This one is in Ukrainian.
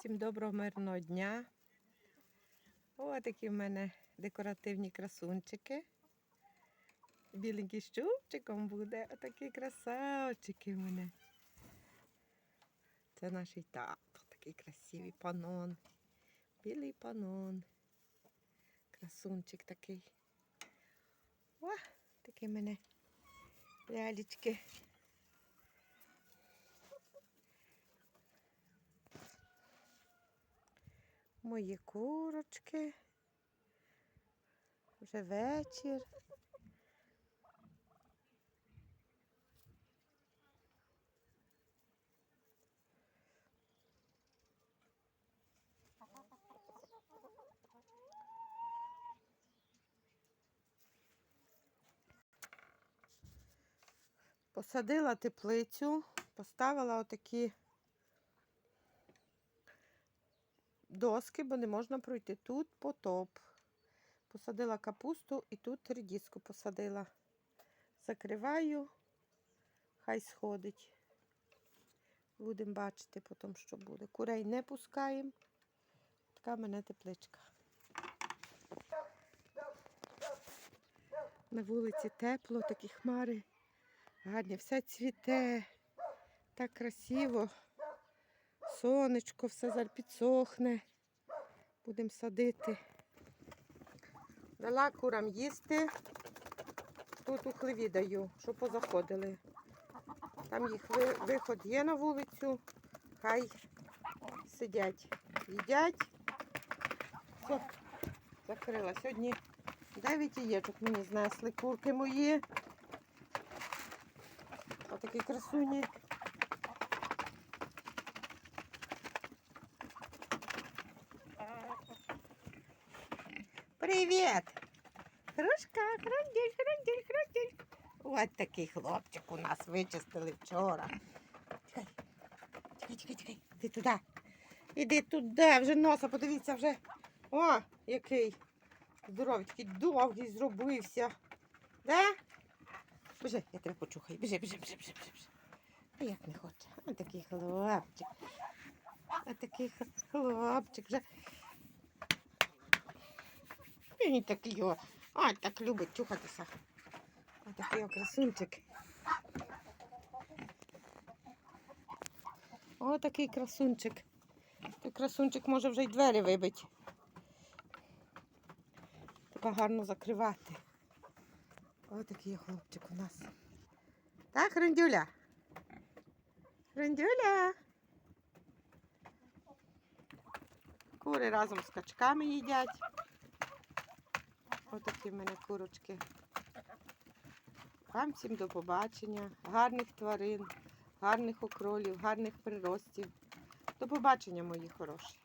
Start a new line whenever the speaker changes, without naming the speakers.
Всім доброго мирного дня. О, такі в мене декоративні красунчики. Біленький з чубчиком буде. Отакі красавчики в мене. Це наш тато, такий красивий панон. Білий панон. Красунчик такий. О, такі в мене лялечки. Мої курочки. Вже вечір. Посадила теплицю, поставила отакі доски, бо не можна пройти. Тут потоп. Посадила капусту і тут редиску посадила. Закриваю, хай сходить. Будемо бачити потім, що буде. Курей не пускаємо. Така в мене тепличка. На вулиці тепло, такі хмари. Гарні, все цвіте. Так красиво. Сонечко, все підсохне. Будемо садити. Дала курам їсти. Тут у хлеві даю, щоб позаходили. Там їх виход є на вулицю. Хай сидять, їдять. Все, закрила. Сьогодні 9 яєчок мені знесли курки мої. Отакі красуні. Привіт! Кружка, хранділь, хранділь, хранділь. Ось такий хлопчик у нас вичистили вчора. Чекай, чекай, чекай, чекай. Іди туди. Іди туди, вже носа, подивіться вже. О, який здоровий, довгий зробився. Да? Біжи, я тебе почухаю. Біжи, біжи, біжи, біжи. біжи. А як не хоче? Ось такий хлопчик. Ось такий хлопчик вже. Він такий, о, а, так любить чухатися. Ось такий красунчик. О, такий красунчик. Той красунчик може вже й двері вибить. Треба гарно закривати. Ось такий хлопчик у нас. Так, Рендюля? Рендюля. Кури разом з качками їдять. Ось такі в мене курочки. Вам всім до побачення. Гарних тварин, гарних окролів, гарних приростів. До побачення, мої хороші.